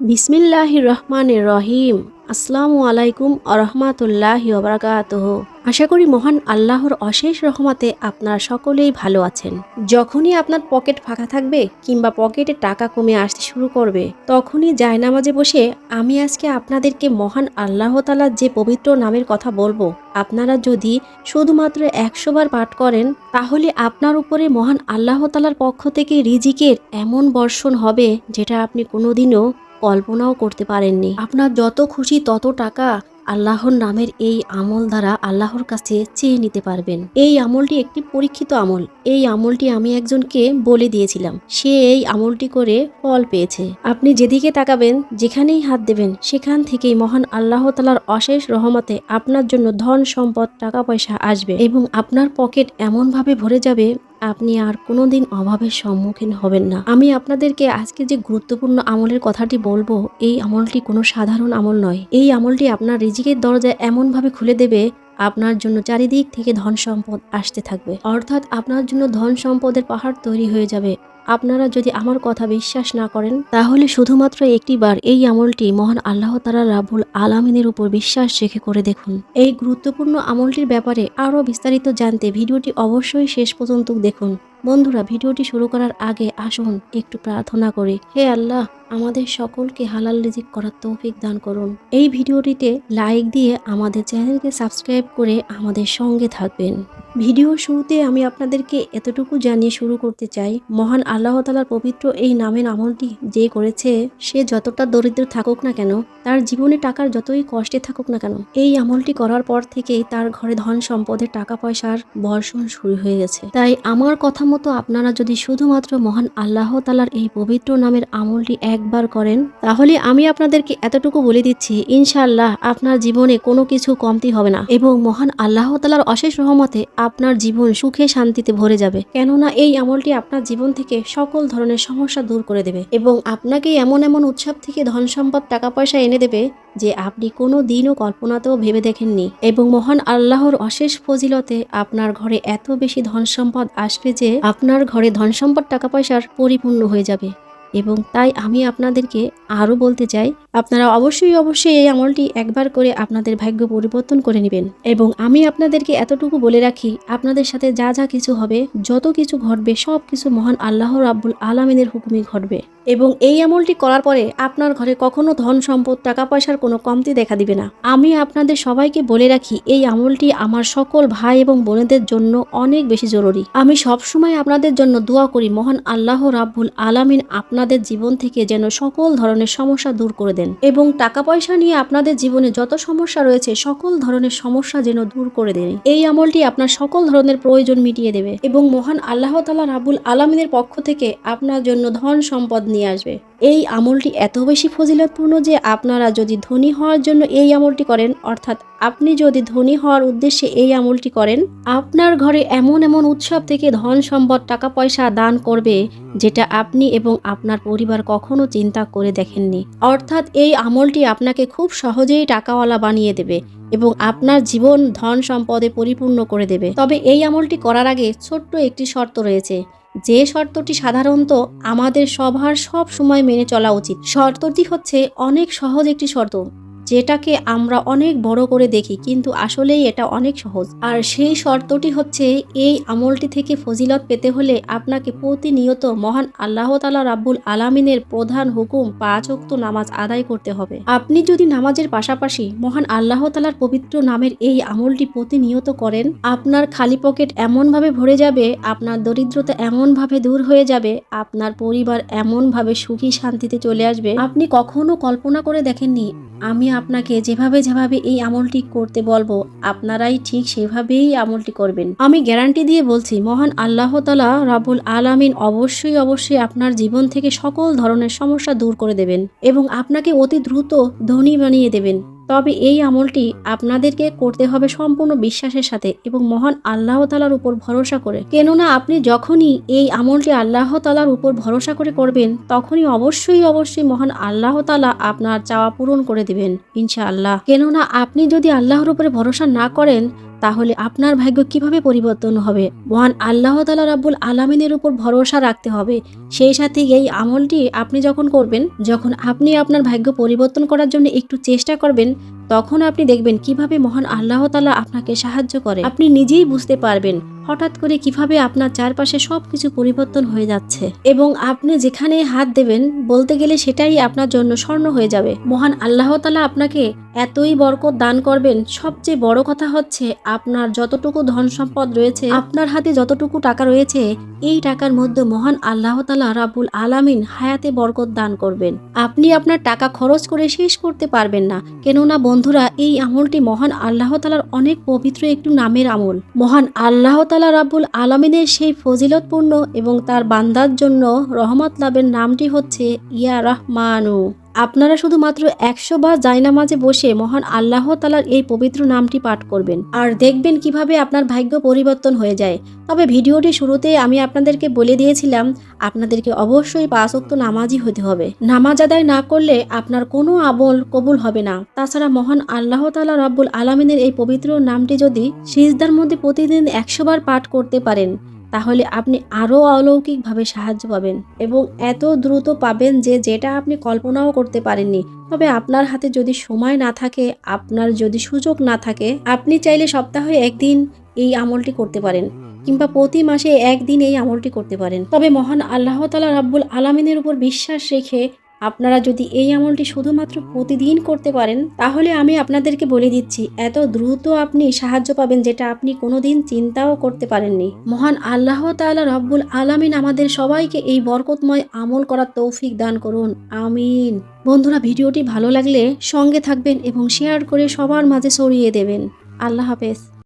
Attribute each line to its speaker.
Speaker 1: বিসমিল্লাহ রহমান রহিম আসসালামু আলাইকুম আরহামাতুল্লাহ ওবরাকাতহ আশা করি মহান আল্লাহর অশেষ রহমাতে আপনারা সকলেই ভালো আছেন। যখনই আপনার পকেট ফাঁকা থাকবে কিংবা পকেটে টাকা কমে আসতে শুরু করবে, তখনই জায়নামাজে বসে আমি আজকে আপনাদেরকে মহান আল্লাহ তালার যে পবিত্র নামের কথা বলব, আপনারা যদি শুধুমাত্র একশো বার পাঠ করেন, তাহলে আপনার উপরে মহান আল্লাহ তালার পক্ষ থেকে রিজিকের এমন বর্ষণ হবে যেটা আপনি কোনোদিনও কল্পনাও করতে পারেননি। আপনার যত খুশি তত টাকা আল্লাহর নামের এই আমল দ্বারা আল্লাহর কাছে চেয়ে নিতে পারবেন। এই আমলটি একটি পরীক্ষিত আমল। এই আমলটি আমি একজনকে বলে দিয়েছিলাম। সে এই আমলটি করে ফল পেয়েছে। আপনি যেদিকে তাকাবেন, যেখানেই হাত দেবেন, সেখান থেকেই মহান আল্লাহ তালার অশেষ রহমতে আপনার জন্য ধন, সম্পদ টাকা পয়সা আসবে এবং আপনার পকেট এমনভাবে ভরে যাবে আপনি আর কোনো দিন অভাবের সম্মুখীন হবেন না। আমি আপনাদেরকে আজকে যে গুরুত্বপূর্ণ আমলের কথাটি বলব, এই আমলটি কোনো সাধারণ আমল নয়। এই আমলটি আপনার রিজিকের দরজা এমনভাবে খুলে দেবে, আপনার জন্য চারিদিক থেকে ধন সম্পদ আসতে থাকবে। অর্থাৎ আপনার জন্য ধন সম্পদের পাহাড় তৈরি হয়ে যাবে। আপনারা যদি আমার কথা বিশ্বাস না করেন, তাহলে শুধুমাত্র একটিবার এই আমলটি মহান আল্লাহ তালা রাবুল আলামিনের উপর বিশ্বাস রেখে করে দেখুন। এই গুরুত্বপূর্ণ আমলটির ব্যাপারে আরও বিস্তারিত জানতে ভিডিওটি অবশ্যই শেষ পর্যন্ত দেখুন। বন্ধুরা, ভিডিওটি শুরু করার আগে আসুন, একটু প্রার্থনা করি। হে আল্লাহ, আমাদের সকলকে হালাল রিজিক করার তৌফিক দান করুন। এই ভিডিওটিতে লাইক দিয়ে আমাদের চ্যানেলকে সাবস্ক্রাইব করে আমাদের সঙ্গে থাকবেন। ভিডিও শুরুতে আমি আপনাদেরকে এতটুকু জানিয়ে শুরু করতে চাই, মহান আল্লাহ তালার পবিত্র এই নামের আমলটি যে করেছে, সে যতটা দরিদ্র থাকুক না কেন, তার জীবনে টাকার যতই কষ্টে থাকুক না কেন, এই আমলটি করার পর থেকেই তার ঘরে ধন সম্পদের টাকা পয়সার বর্ষণ শুরু হয়ে গেছে। তাই আমার কথা মতো আপনারা যদি শুধুমাত্র মহান আল্লাহ তালার এই পবিত্র নামের আমলটি একবার করেন, তাহলে আমি আপনাদেরকে এতটুকু বলে দিচ্ছি, ইনশাআল্লাহ আপনার জীবনে কোনো কিছু কমতি হবে না এবং মহান আল্লাহ তালার অশেষ রহমতে আপনার জীবন সুখে শান্তিতে ভরে যাবে। কেননা এই আমলটি আপনার জীবন থেকে সকল ধরনের সমস্যা দূর করে দেবে এবং আপনাকে এমন এমন উৎসব থেকে ধন সম্পদ টাকা পয়সা এনে দেবে যে আপনি কোনো দিনও কল্পনাতেও ভেবে দেখেননি এবং মহান আল্লাহর অশেষ ফজিলতে আপনার ঘরে এত বেশি ধন সম্পদ আসবে যে আপনার ঘরে ধন সম্পদ টাকা পয়সার পরিপূর্ণ হয়ে যাবে। এবং তাই আমি আপনাদেরকে আরও বলতে চাই, আপনারা অবশ্যই অবশ্যই এই আমলটি একবার করে আপনাদের ভাগ্য পরিবর্তন করে নেবেন। এবং আমি আপনাদেরকে এতটুকু বলে রাখি, আপনাদের সাথে যা যা কিছু হবে, যত কিছু ঘটবে সব কিছু মহান আল্লাহ রাব্বুল আলমিনের হুকুমে ঘটবে। এবং এই আমলটি করার পরে আপনার ঘরে কখনো ধন, সম্পদ টাকা পয়সার কোনো কমতি দেখা দিবে না। আমি আপনাদের সবাইকে বলে রাখি, এই আমলটি আমার সকল ভাই এবং বোনেদের জন্য অনেক বেশি জরুরি। আমি সবসময় আপনাদের জন্য দোয়া করি, মহান আল্লাহ রাব্বুল আলামিন আপনাদের জীবন থেকে যেন সকল ধরনের সমস্যা দূর করে দেন এবং টাকা পয়সা নিয়ে আপনাদের জীবনে যত সমস্যা রয়েছে, সকল ধরনের সমস্যা যেন দূর করে দেন। এই আমলটি আপনার সকল ধরনের প্রয়োজন মিটিয়ে দেবে এবং মহান আল্লাহ তালা রাবুল আলমিনের পক্ষ থেকে আপনার জন্য ধন, সম্পদ নিয়ে আসবে। এই আমলটি এত বেশি ফজিলতপূর্ণ যে আপনারা যদি ধনী হওয়ার জন্য এই আমলটি করেন, অর্থাৎ আপনি যদি ধনী হওয়ার উদ্দেশ্যে এই আমলটি করেন, আপনার ঘরে এমন এমন উৎসব থেকে ধন সম্পদ টাকা পয়সা দান করবে যেটা আপনি এবং আপনার পরিবার কখনো চিন্তা করে দেখেননি। অর্থাৎ এই আমলটি আপনাকে খুব সহজেই টাকাওয়ালা বানিয়ে দেবে এবং আপনার জীবন ধন সম্পদে পরিপূর্ণ করে দেবে। তবে এই আমলটি করার আগে ছোট্ট একটি শর্ত রয়েছে। যে শর্তটি সাধারণত আমাদের সবার সব সময় মেনে চলা উচিত। শর্তটি হচ্ছে অনেক সহজ একটি শর্ত। যেটাকে আমরা অনেক বড় করে দেখি, কিন্তু আসলেই এটা অনেক সহজ। আর সেই শর্তটি হচ্ছে, এই আমলটি থেকে ফজিলত পেতে হলে আপনাকে প্রতিনিয়ত মহান আল্লাহ তালা রাব্বুল আলামিনের প্রধান হুকুম পাঁচ অক্ত নামাজ আদায় করতে হবে। আপনি যদি নামাজের পাশাপাশি মহান আল্লাহ তালার পবিত্র নামের এই আমলটি প্রতিনিয়ত করেন, আপনার খালি পকেট এমনভাবে ভরে যাবে, আপনার দরিদ্রতা এমনভাবে দূর হয়ে যাবে, আপনার পরিবার এমনভাবে সুখী শান্তিতে চলে আসবে। আপনি কখনো কল্পনা করে দেখেননি, আমি আপনাকে যেভাবে যেভাবে এই আমলটি করতে বলব, আপনারাই ঠিক সেভাবেই আমলটি করবেন। আমি গ্যারান্টি দিয়ে বলছি, মহান আল্লাহ তালা রাবুল আলামিন অবশ্যই অবশ্যই আপনার জীবন থেকে সকল ধরনের সমস্যা দূর করে দেবেন এবং আপনাকে অতি দ্রুত ধনী বানিয়ে দেবেন। তবে এই আমলটি আপনাদেরকে করতে হবে সম্পূর্ণ বিশ্বাসের সাথে এবং মহান আল্লাহ তালার উপর ভরসা করে। কেননা আপনি যখনই এই আমলটি আল্লাহ তালার উপর ভরসা করে করবেন, তখনই অবশ্যই অবশ্যই মহান আল্লাহ তালা আপনার চাওয়া পূরণ করে দিবেন, ইনশাআল্লাহ। কেননা আপনি যদি আল্লাহর উপরে ভরসা না করেন তাহলে আপনার ভাগ্য কীভাবে পরিবর্তন হবে? মহান আল্লাহ তালা রাব্বুল আলামিনের উপর ভরসা রাখতে হবে। সেই সাথে এই আমলটি আপনি যখন করবেন, যখন আপনি আপনার ভাগ্য পরিবর্তন করার জন্য একটু চেষ্টা করবেন, তখন আপনি দেখবেন কীভাবে মহান আল্লাহ তালা আপনাকে সাহায্য করে। আপনি নিজেই বুঝতে পারবেন হঠাৎ করে কীভাবে আপনার চারপাশে সব কিছু পরিবর্তন হয়ে যাচ্ছে? এবং আপনি যেখানে হাত দেবেন, বলতে গেলে সেটাই আপনার জন্য স্বর্ণ হয়ে যাবে। মহান আল্লাহ তালা আপনাকে এতই বরকত দান করবেন। সবচেয়ে বড় কথা হচ্ছে, আপনার যতটুকু ধন সম্পদ রয়েছে, আপনার হাতে যতটুকু টাকা রয়েছে, এই টাকার মধ্যে মহান আল্লাহ তালা রাবুল আলামিন হায়াতে বরকত দান করবেন। আপনি আপনার টাকা খরচ করে শেষ করতে পারবেন না। কেননা বন্ধুরা, এই আমলটি মহান আল্লাহ তালার অনেক পবিত্র একটু নামের আমল। মহান আল্লাহ তালা রাব্বুল আলমিনের সেই ফজিলতপূর্ণ এবং তার বান্দার জন্য রহমত লাভের নামটি হচ্ছে ইয়া রহমানু। আপনারা শুধুমাত্র একশো বার জায়নামাজে বসে মহান আল্লাহ তালার এই পবিত্র নামটি পাঠ করবেন। আর দেখবেন কীভাবে আপনার ভাগ্য পরিবর্তন হয়ে যায়। তবে ভিডিওটি শুরুতে আমি আপনাদেরকে বলে দিয়েছিলাম, আপনাদেরকে অবশ্যই পাঁচক্ত নামাজই হতে হবে। নামাজ আদায় না করলে আপনার কোনো আমল কবুল হবে না। তাছাড়া মহান আল্লাহ তালা রাব্বুল আলমিনের এই পবিত্র নামটি যদি সিজদার মধ্যে প্রতিদিন একশো বার পাঠ করতে পারেন তাহলে আপনি আরও অলৌকিকভাবে সাহায্য পাবেন এবং এত দ্রুত পাবেন যে যেটা আপনি কল্পনাও করতে পারেননি। তবে আপনার হাতে যদি সময় না থাকে, আপনার যদি সুযোগ না থাকে, আপনি চাইলে সপ্তাহে একদিন এই আমলটি করতে পারেন কিংবা প্রতি মাসে একদিন এই আমলটি করতে পারেন। তবে মহান আল্লাহ তালা রাব্বুল আলমিনের উপর বিশ্বাস রেখে আপনারা যদি এই আমলটি শুধুমাত্র প্রতিদিন করতে পারেন, তাহলে আমি আপনাদেরকে বলে দিচ্ছি, এত দ্রুত আপনি সাহায্য পাবেন যেটা আপনি কোনোদিন চিন্তাও করতে পারেননি। মহান আল্লাহ তাআলা রব্বুল আলামিন আমাদের সবাইকে এই বরকতময় আমল করার তৌফিক দান করুন। আমিন। বন্ধুরা, ভিডিওটি ভালো লাগলে সঙ্গে থাকবেন এবং শেয়ার করে সবার মাঝে ছড়িয়ে দেবেন। আল্লাহ হাফেজ।